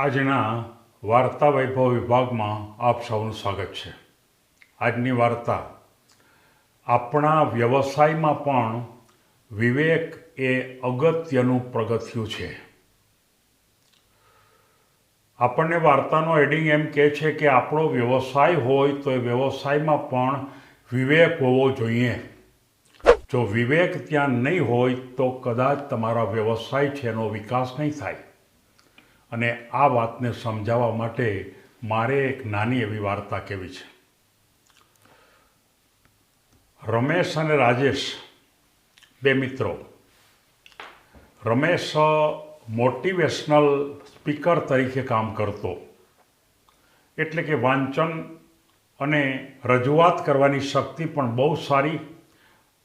આજના વાર્તા વૈભવ વિભાગમાં આપ સૌનું સ્વાગત છે. આજની વાર્તા આપણા વ્યવસાયમાં પણ વિવેક એ અગત્યનું પ્રગત્યું છે. આપણને વાર્તાનો એડિંગ એમ કહે છે કે આપણો વ્યવસાય હોય તો એ વ્યવસાયમાં પણ વિવેક હોવો જોઈએ. જો વિવેક ત્યાં નહીં હોય તો કદાચ તમારા વ્યવસાય છે એનો વિકાસ નહીં થાય. અને આ વાતને સમજાવવા માટે મારે એક નાની એવી વાર્તા કહેવી છે. રમેશ અને રાજેશ બે મિત્રો. રમેશ મોટિવેશનલ સ્પીકર તરીકે કામ કરતો. એટલે કે વાંચન અને રજૂઆત કરવાની શક્તિ પણ બહુ સારી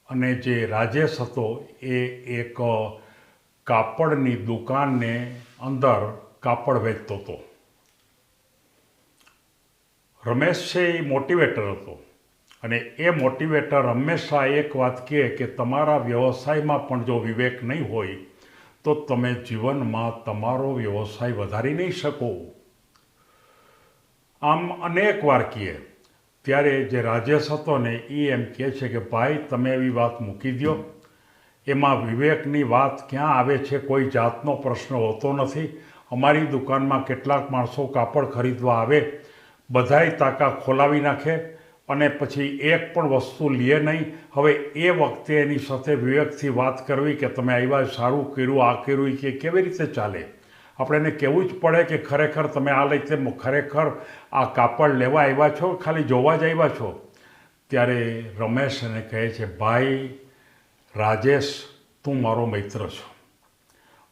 અને જે રાજેશ હતો એ એક કાપડની દુકાનને અંદર કાપડ વેચતો હતો. રમેશ છે એ મોટિવેટર હતો. અને એ મોટિવેટર હંમેશા એક વાત કહે કે તમારા વ્યવસાયમાં પણ જો વિવેક નહીં હોય, તો તમે જીવનમાં તમારો વ્યવસાય વધારી નહીં શકો. આમ અનેક વાર કહે, ત્યારે જે રાજેશ હતો ને એ એમ કહે છે કે, ભાઈ, તમે એવી વાત મૂકી દો એમાં વિવેકની વાત ક્યાં આવે છે કોઈ જાતનો પ્રશ્ન હોતો નથી. અમારી દુકાનમાં કેટલાક માણસો કાપડ ખરીદવા આવે, બધાય તાકા ખોલાવી નાખે અને પછી એક પણ વસ્તુ લે નહીં. હવે એ વખતે એની સાથે વિવેકથી વાત કરવી કે તમે આવ્યા સારું કર્યું, આ કર્યું કે કેવી રીતે ચાલે? આપણે એને કહેવું જ પડે કે ખરેખર તમે આ રીતે ખરેખર આ કાપડ લેવા આવ્યા છો, ખાલી જોવા જ આવ્યા છો? ત્યારે રમેશ એને કહે છે, ભાઈ, રાજેશ, તું મારો મિત્ર છો.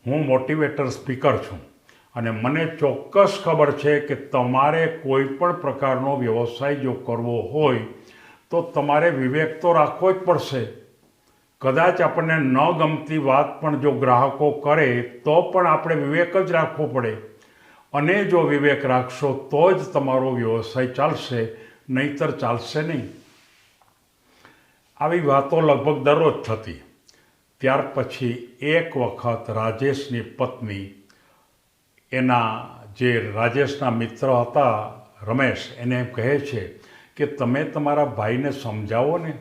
હું મોટિવેટર સ્પીકર છું. અને મને ચોક્કસ ખબર છે કે તમારે કોઈ પણ પ્રકારનો વ્યવસાય જો કરવો હોય, તો તમારે વિવેક તો રાખવો જ પડશે. કદાચ આપણને ન ગમતી વાત પણ જો ગ્રાહકો કરે, તો પણ આપણે વિવેક જ રાખવો પડે. અને જો વિવેક રાખશો, તો જ તમારો વ્યવસાય ચાલશે, નહીતર ચાલશે નહીં. આવી વાતો લગભગ દરરોજ થતી. ત્યાર પછી એક વખત રાજેશની પત્ની એના જે રાજેશના મિત્ર હતા, રમેશ, એને એમ કહે છે કે તમે તમારા ભાઈને સમજાવો ને.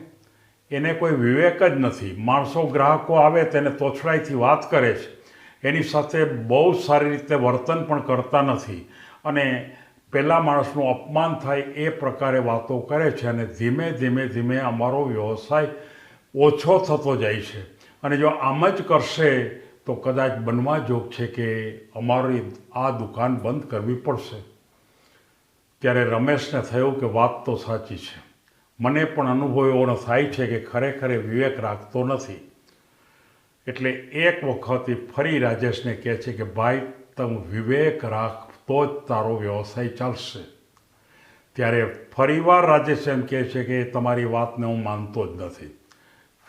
એને કોઈ વિવેક જ નથી. માણસો ગ્રાહકો આવે તેને તોછડાઈથી વાત કરે છે. એની સાથે બહુ સારી રીતે વર્તન પણ કરતા નથી અને પેલા માણસનું અપમાન થાય એ પ્રકારે વાતો કરે છે અને ધીમે ધીમે ધીમે અમારો વ્યવસાય ઓછો થતો જાય છે. અને જો આમ જ કરશે તો કદાચ બનવા જોગ છે કે અમારી આ દુકાન બંધ કરવી પડશે. ત્યારે રમેશને થયું કે વાત તો સાચી છે. મને પણ અનુભવ એવો થાય છે કે ખરેખર વિવેક રાખતો નથી. એટલે એક વખત એ ફરી રાજેશને કહે છે કે, ભાઈ તું વિવેક રાખ તો જ તારો વ્યવસાય ચાલશે. ત્યારે ફરીવાર રાજેશ એમ કહે છે કે તમારી વાતને હું માનતો જ નથી.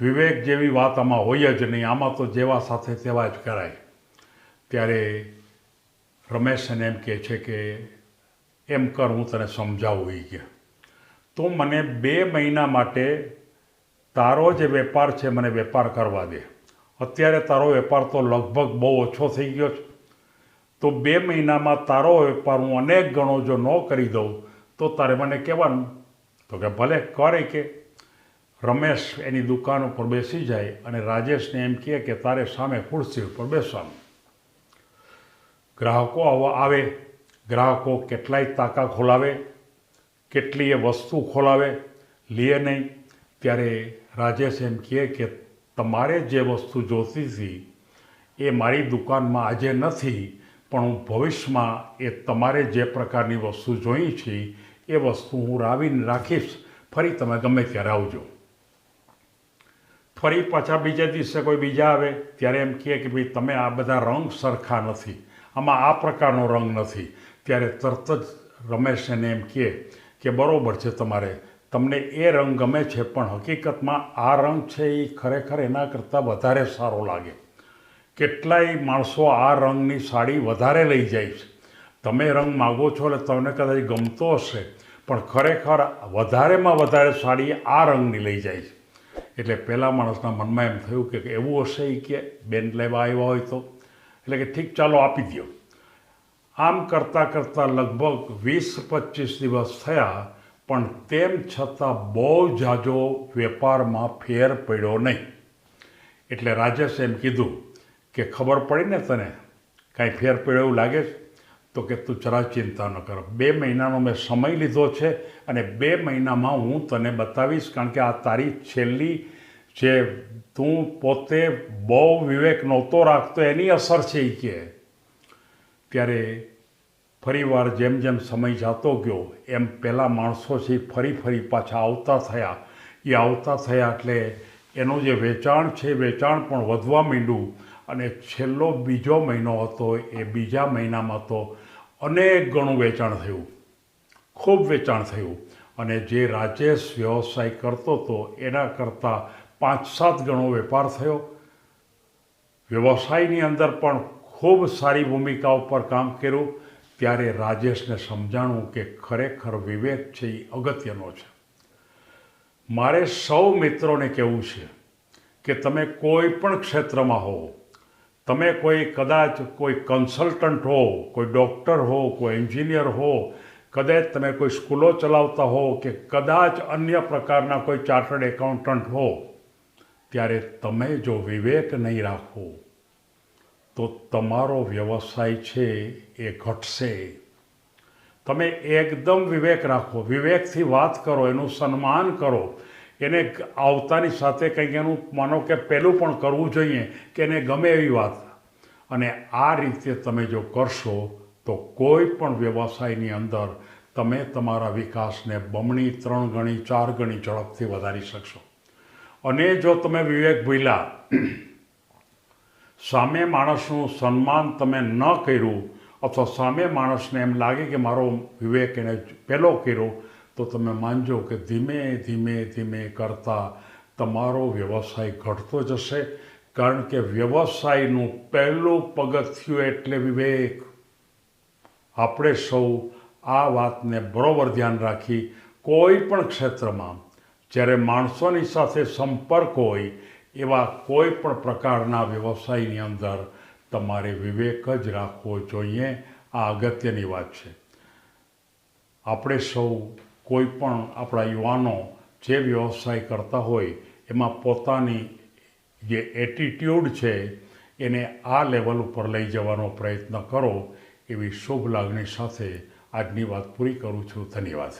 વિવેક જેવી વાત આમાં હોય જ નહીં. આમાં તો જેવા સાથે તેવા જ કરાય. ત્યારે રમેશ એને એમ કહે છે કે એમ કર, હું તને સમજાવું એ કે. તો મને બે મહિના માટે તારો જે વેપાર છે મને વેપાર કરવા દે. અત્યારે તારો વેપાર તો લગભગ બહુ ઓછો થઈ ગયો છે. તો બે મહિનામાં તારો વેપાર હું અનેક ગણો જો ન કરી દઉં, તો તારે મને કહેવાનું. તો કે ભલે કરે કે. રમેશ એની દુકાન ઉપર બેસી જાય અને રાજેશને એમ કહે કે તારે સામે ખુરશી ઉપર બેસવાનું. ગ્રાહકો આવવા આવે, ગ્રાહકો કેટલાય તાકા ખોલાવે, કેટલીય વસ્તુ ખોલાવે, લે નહીં. ત્યારે રાજેશ એમ કહે કે તમારે જે વસ્તુ જોતી હતી એ મારી દુકાનમાં આજે નથી, પણ હું ભવિષ્યમાં એ તમારે જે પ્રકારની વસ્તુ જોઈ છે એ વસ્તુ હું રાવીને રાખીશ. ફરી તમે ગમે ત્યારે આવજો. ફરી પાછા બીજા દિવસે કોઈ બીજા આવે, ત્યારે એમ કહે કે ભાઈ, તમે આ બધા રંગ સરખા નથી. આમાં આ પ્રકારનો રંગ નથી. ત્યારે તરત જ રમેશ એને એમ કહે કે, બરાબર છે તમારે. તમને એ રંગ ગમે છે, પણ હકીકતમાં આ રંગ છે એ ખરેખર એના કરતાં વધારે સારો લાગે. કેટલાય માણસો આ રંગની સાડી વધારે લઈ જાય છે. તમે રંગ માગો છો એટલે તમને કદાચ ગમતો હશે, પણ ખરેખર વધારેમાં વધારે સાડી આ રંગની લઈ જાય છે. એટલે પહેલા માણસના મનમાં એમ થયું કે એવું હશે એ કે બેન લેવા આવ્યા હોય તો. એટલે કે ઠીક, ચાલો આપી દો આમ કરતાં કરતાં લગભગ વીસ પચીસ દિવસ થયા, પણ તેમ છતાં બહુ જાજો વેપારમાં ફેર પડ્યો નહીં. એટલે રાજેશે એમ કીધું કે ખબર પડી ને તને? કાંઈ ફેર પડ્યો એવું લાગે છે? તો કે તું જરા ચિંતા ન કર. બે મહિનાનો મેં સમય લીધો છે અને બે મહિનામાં હું તને બતાવીશ કારણ કે આ તારી છેલ્લી જે તું પોતે બહુ વિવેક નહોતો રાખતો, એની અસર છે એ કે. ત્યારે ફરીવાર જેમ જેમ સમય જતો ગયો, એમ પહેલાં માણસો છે ફરી ફરી પાછા આવતા થયા. એ આવતા થયા એટલે એનું જે વેચાણ છે, વેચાણ પણ વધવા માંડ્યું. અને છેલ્લો બીજો મહિનો હતો, એ બીજા મહિનામાં તો અનેક ગણું વેચાણ થયું. ખૂબ વેચાણ થયું. અને જે રાજેશ વ્યવસાય કરતો હતો, એના કરતાં પાંચ સાત ગણો વેપાર થયો. વ્યવસાયની અંદર પણ ખૂબ સારી ભૂમિકા ઉપર કામ કર્યું. ત્યારે રાજેશને સમજાણું કે ખરેખર વિવેક છે, એ અગત્યનો છે. મારે સૌ મિત્રોને કહેવું છે કે તમે કોઈ પણ ક્ષેત્રમાં હો તમે કોઈ કદાચ કોઈ કન્સલ્ટન્ટ હો, કોઈ ડૉક્ટર હો, કોઈ એન્જિનિયર હો, કદાચ તમે કોઈ સ્કૂલો ચલાવતા હો કે કદાચ અન્ય પ્રકારના કોઈ ચાર્ટર્ડ એકાઉન્ટન્ટ હો, ત્યારે તમે જો વિવેક નહીં રાખો, તો તમારો વ્યવસાય છે એ ઘટશે. તમે એકદમ વિવેક રાખો, વિવેકથી વાત કરો, એનું સન્માન કરો. એને આવતાની સાથે કંઈક એનું માનો કે પહેલું પણ કરવું જોઈએ કે એને ગમે એવી વાત. અને આ રીતે તમે જો કરશો, તો કોઈ પણ વ્યવસાયની અંદર તમે તમારા વિકાસને બમણી, ત્રણ ગણી, ચાર ગણી ઝડપથી વધારી શકશો. અને જો તમે વિવેક ભૂલ્યા સામે માણસનું સન્માન તમે ન કર્યું અથવા સામે માણસને એમ લાગે કે મારો વિવેક એને પહેલો કર્યો તો તમે માનજો કે ધીમે ધીમે ધીમે કરતાં તમારો વ્યવસાય ઘટતો જશે, કારણ કે વ્યવસાયનું પહેલું પગથિયું એટલે વિવેક. આપણે સૌ આ વાતને બરોબર ધ્યાન રાખી કોઈ પણ ક્ષેત્રમાં, જ્યારે માણસોની સાથે સંપર્ક હોય, એવા કોઈ પણ પ્રકારના વ્યવસાયની અંદર તમારે વિવેક જ રાખવો જોઈએ. આ અગત્યની વાત છે. આપણે સૌ કોઈ પણ આપણા યુવાનો જે વ્યવસાય કરતા હોય, એમાં પોતાની જે એટીટ્યૂડ છે, એને આ લેવલ ઉપર લઈ જવાનો પ્રયત્ન કરો, એવી શુભ લાગણી સાથે આજની વાત પૂરી કરું છું. ધન્યવાદ.